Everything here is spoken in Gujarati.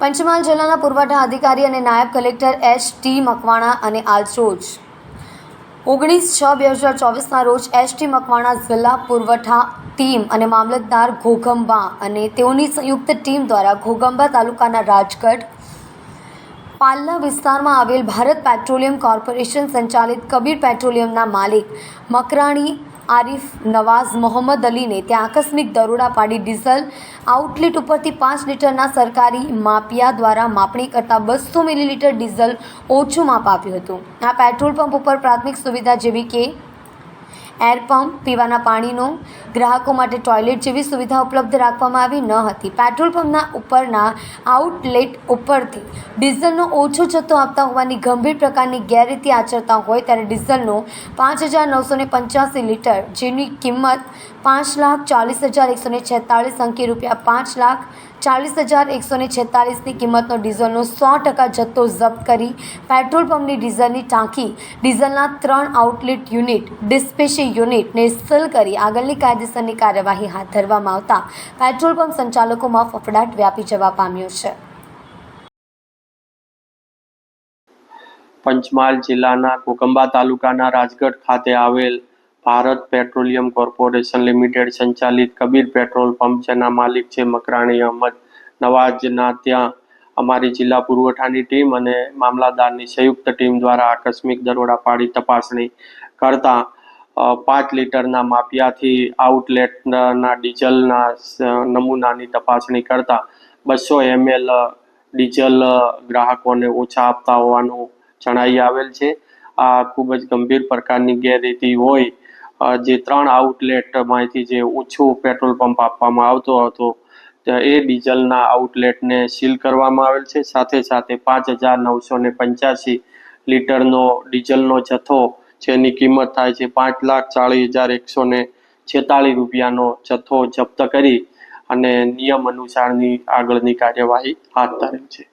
પંચમહાલ જિલ્લાના પુરવઠા અધિકારી અને નાયબ કલેક્ટર એચ ટી મકવાણા અને આલસોજ. ઓગણીસ છ બે હજાર ચોવીસના રોજ એચ ટી મકવાણા જિલ્લા પુરવઠા ટીમ અને મામલતદાર ઘોઘંબા અને તેઓની સંયુક્ત ટીમ દ્વારા ઘોઘંબા તાલુકાના રાજગઢ પાલ્લા વિસ્તારમાં આવેલ ભારત પેટ્રોલિયમ કોર્પોરેશન સંચાલિત કબીર પેટ્રોલિયમના માલિક મકરાણી આરિફ નવાઝ મોહમ્મદ અલીને ત્યાં આકસ્મિક દરોડા પાડી ડીઝલ આઉટલેટ ઉપરથી પાંચ લીટરના સરકારી માપિયા દ્વારા માપણી કરતાં બસો મિલીલીટર ડીઝલ ઓછું માપ આપ્યું હતું. આ પેટ્રોલ પંપ ઉપર પ્રાથમિક સુવિધા જેવી કે એર પંપ, પીવાના પાણીનો, ગ્રાહકો માટે ટોયલેટ જેવી સુવિધા ઉપલબ્ધ રાખવામાં આવી ન હતી. પેટ્રોલ પંપના ઉપરના આઉટલેટ ઉપરથી ડીઝલનો ઓછો જથ્થો આપતા હોવાની ગંભીર પ્રકારની ગેરરીતિ આચરતા હોય ત્યારે ડીઝલનો પાંચ હજાર નવસો ને પંચ્યાસી લીટર, જેની કિંમત પાંચ લાખ ચાલીસ હજાર એકસો ને છેતાળીસ અંકી રૂપિયા પાંચ લાખ ચાલીસ હજાર એકસો ને છેતાલીસની કિંમતનો ડીઝલનો સો ટકા જથ્થો જપ્ત કરી પેટ્રોલ પંપની ડીઝલની ટાંકી, ડીઝલના ત્રણ આઉટલેટ યુનિટ, ડિસ્પેશી યુનિટને સીલ કરી આગળની કાયદેસરની કાર્યવાહી હાથ ધરવામાં આવતા પેટ્રોલ પંપ સંચાલકોમાં ફફડાટ વ્યાપી જવા પામ્યો છે. પંચમહાલ જિલ્લાના કોકંબા તાલુકાના રાજગઢ ખાતે આવેલ ભારત પેટ્રોલિયમ કોર્પોરેશન લિમિટેડ સંચાલિત કબીર પેટ્રોલ પંપ જેના માલિક છે મકરાણી અહમદ નવાજના ત્યાં અમારી જિલ્લા પુરવઠાની ટીમ અને મામલાદારની સંયુક્ત ટીમ દ્વારા આકસ્મિક દરોડા પાડી તપાસણી કરતા પાંચ લીટરના માપિયાથી આઉટલેટના, ડીઝલના નમૂનાની તપાસણી કરતા બસો એમએલ ડીઝલ ગ્રાહકોને ઓછા આપતા હોવાનું જણાઈ આવેલ છે. આ ખૂબ જ ગંભીર પ્રકારની ગેરરીતિ હોય જે ત્રણ આઉટલેટમાંથી જે ઓછું પેટ્રોલ પંપ આપવામાં આવતો હતો એ ડીઝલના આઉટલેટને સીલ કરવામાં આવેલ છે. સાથે સાથે પાંચ હજાર નવસો ને પંચ્યાસી લીટરનો ડીઝલનો જથ્થો જેની કિંમત થાય છે પાંચ લાખ ચાળીસ હજાર એકસો ને છેતાળીસ રૂપિયાનો જથ્થો જપ્ત કરી અને નિયમ અનુસારની આગળની કાર્યવાહી હાથ ધરેલ છે.